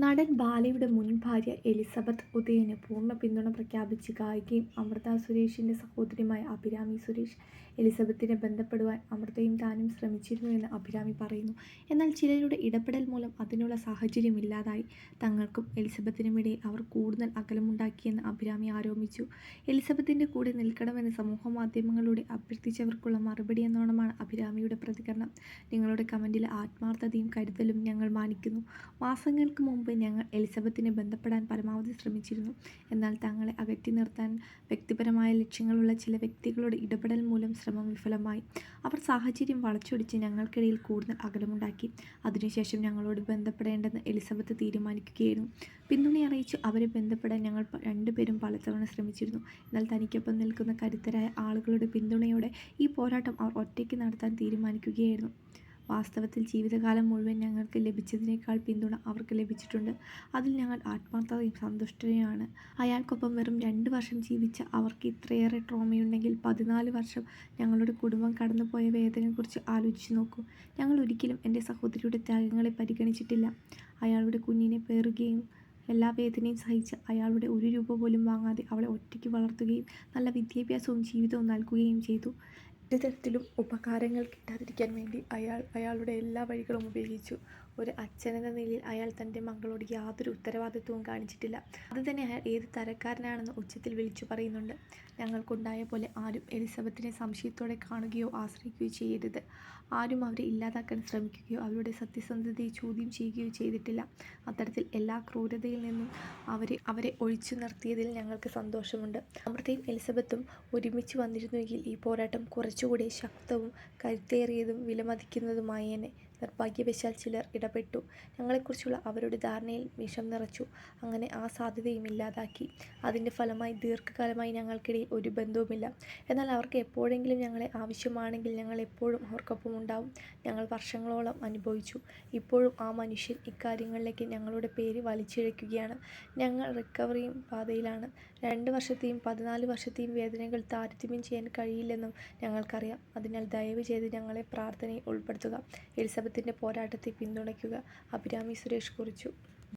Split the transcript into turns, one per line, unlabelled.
നടൻ ബാലയുടെ മുൻ ഭാര്യ എലിസബത്ത് ഉദയന് പൂർണ പിന്തുണ പ്രഖ്യാപിച്ച് ഗായികയും അമൃത സുരേഷിന്റെ സഹോദരിയുമായ അഭിരാമി സുരേഷ് എലിസബത്തിനെ ബന്ധപ്പെടുവാൻ അമൃതയും താനും ശ്രമിച്ചിരുന്നു എന്ന് അഭിരാമി പറയുന്നു. എന്നാൽ ചിലരുടെ ഇടപെടൽ മൂലം അതിനുള്ള സാഹചര്യം ഇല്ലാതായി തങ്ങൾക്കും എലിസബത്തിനുമിടയിൽ അവർ കൂടുതൽ അകലമുണ്ടാക്കിയെന്ന് അഭിരാമി ആരോപിച്ചു. എലിസബത്തിന്റെ കൂടെ നിൽക്കണമെന്ന് സമൂഹ മാധ്യമങ്ങളിലൂടെ അഭ്യർത്ഥിച്ചവർക്കുള്ള മറുപടി എന്നോണമാണ് അഭിരാമിയുടെ പ്രതികരണം. "നിങ്ങളുടെ കമന്റിലെ ആത്മാർത്ഥതയും കരുതലും ഞങ്ങൾ മാനിക്കുന്നു. മാസങ്ങൾക്ക് മുമ്പ് ഞങ്ങൾ എലിസബത്തിനെ ബന്ധപ്പെടാൻ പരമാവധി ശ്രമിച്ചിരുന്നു. എന്നാൽ തങ്ങളെ അകറ്റി നിർത്താൻ വ്യക്തിപരമായ ലക്ഷ്യങ്ങളുള്ള ചില വ്യക്തികളുടെ ഇടപെടൽ മൂലം ശ്രമം വിഫലമായി. അവർ സാഹചര്യം വളച്ചൊടിച്ച് ഞങ്ങൾക്കിടയിൽ കൂടുതൽ അകലമുണ്ടാക്കി. അതിനുശേഷം ഞങ്ങളോട് ബന്ധപ്പെടേണ്ടെന്ന് എലിസബത്ത് തീരുമാനിക്കുകയായിരുന്നു. പിന്തുണ അറിയിച്ചു അവരെ ബന്ധപ്പെടാൻ ഞങ്ങൾ രണ്ടുപേരും പലതവണ ശ്രമിച്ചിരുന്നു. എന്നാൽ തനിക്കൊപ്പം നിൽക്കുന്ന കരുത്തരായ ആളുകളുടെ പിന്തുണയോടെ ഈ പോരാട്ടം അവർ ഒറ്റയ്ക്ക് നടത്താൻ തീരുമാനിക്കുകയായിരുന്നു. വാസ്തവത്തിൽ ജീവിതകാലം മുഴുവൻ ഞങ്ങൾക്ക് ലഭിച്ചതിനേക്കാൾ പിന്തുണ അവർക്ക് ലഭിച്ചിട്ടുണ്ട്. അതിൽ ഞങ്ങൾ ആത്മാർത്ഥവും സന്തുഷ്ടരുമാണ്. അയാൾക്കൊപ്പം വെറും രണ്ട് വർഷം ജീവിച്ച അവർക്ക് ഇത്രയേറെ ട്രോമയുണ്ടെങ്കിൽ പതിനാല് വർഷം ഞങ്ങളുടെ കുടുംബം കടന്നുപോയ വേദനയെക്കുറിച്ച് ആലോചിച്ച് നോക്കൂ. ഞങ്ങൾ ഒരിക്കലും എന്റെ സഹോദരിയുടെ ത്യാഗങ്ങളെ പരിഗണിച്ചിട്ടില്ല. അയാളുടെ കുഞ്ഞിനെ പേറുകയും എല്ലാ വേദനയും സഹിച്ച് അയാളുടെ ഒരു രൂപ പോലും വാങ്ങാതെ അവളെ ഒറ്റയ്ക്ക് വളർത്തുകയും നല്ല വിദ്യാഭ്യാസവും ജീവിതവും നൽകുകയും ചെയ്തു. ഒരു തരത്തിലും ഉപകാരങ്ങൾ കിട്ടാതിരിക്കാൻ വേണ്ടി അയാൾ അയാളുടെ എല്ലാ വഴികളും ഉപയോഗിച്ചു. ഒരു അച്ഛനെന്ന നിലയിൽ അയാൾ തന്റെ മകളോട് യാതൊരു ഉത്തരവാദിത്വവും കാണിച്ചിട്ടില്ല. അത് തന്നെ അയാൾ ഏത് തരക്കാരനാണെന്ന് ഉച്ചത്തിൽ വിളിച്ചു പറയുന്നുണ്ട്. ഞങ്ങൾക്കുണ്ടായ പോലെ ആരും എലിസബത്തിനെ സംശയത്തോടെ കാണുകയോ ആശ്രയിക്കുകയോ ചെയ്യരുത്. ആരും അവരെ ഇല്ലാതാക്കാൻ ശ്രമിക്കുകയോ അവരുടെ സത്യസന്ധതയെ ചോദ്യം ചെയ്യുകയോ ചെയ്തിട്ടില്ല. അത്തരത്തിൽ എല്ലാ ക്രൂരതയിൽ നിന്നും അവരെ അവരെ ഒഴിച്ചു നിർത്തിയതിൽ ഞങ്ങൾക്ക് സന്തോഷമുണ്ട്. അമൃതയും എലിസബത്തും ഒരുമിച്ച് വന്നിരുന്നുവെങ്കിൽ ഈ പോരാട്ടം കുറച്ചുകൂടി ശക്തവും കരുത്തേറിയതും വിലമതിക്കുന്നതുമായേനെ. നിർഭാഗ്യവശാൽ ചിലർ ഇടപെട്ടു. ഞങ്ങളെക്കുറിച്ചുള്ള അവരുടെ ധാരണയിൽ വിഷം നിറച്ചു. അങ്ങനെ ആ സാധ്യതയും ഇല്ലാതാക്കി. അതിന്റെ ഫലമായി ദീർഘകാലമായി ഞങ്ങൾക്കിടയിൽ ഒരു ബന്ധവുമില്ല. എന്നാൽ അവർക്ക് എപ്പോഴെങ്കിലും ഞങ്ങളെ ആവശ്യമാണെങ്കിൽ ഞങ്ങൾ എപ്പോഴും അവർക്കൊപ്പം ഉണ്ടാവും ഞങ്ങൾ വർഷങ്ങളോളം അനുഭവിച്ചു. ഇപ്പോഴും ആ മനുഷ്യൻ ഇക്കാര്യങ്ങളിലേക്ക് ഞങ്ങളുടെ പേര് വലിച്ചിഴയ്ക്കുകയാണ്. ഞങ്ങൾ റിക്കവറിയും പാതയിലാണ്. രണ്ട് വർഷത്തെയും പതിനാല് വർഷത്തെയും വേദനകൾ താരതമ്യം ചെയ്യാൻ കഴിയില്ലെന്നും ഞങ്ങൾക്കറിയാം. അതിനാൽ ദയവ് ചെയ്ത് ഞങ്ങളെ പ്രാർത്ഥനയിൽ ഉൾപ്പെടുത്തുക. എലിസബത്തിന്റെ പോരാട്ടത്തെ പിന്തുണയ്ക്കുക. അഭിരാമി സുരേഷ് കുറിച്ചു.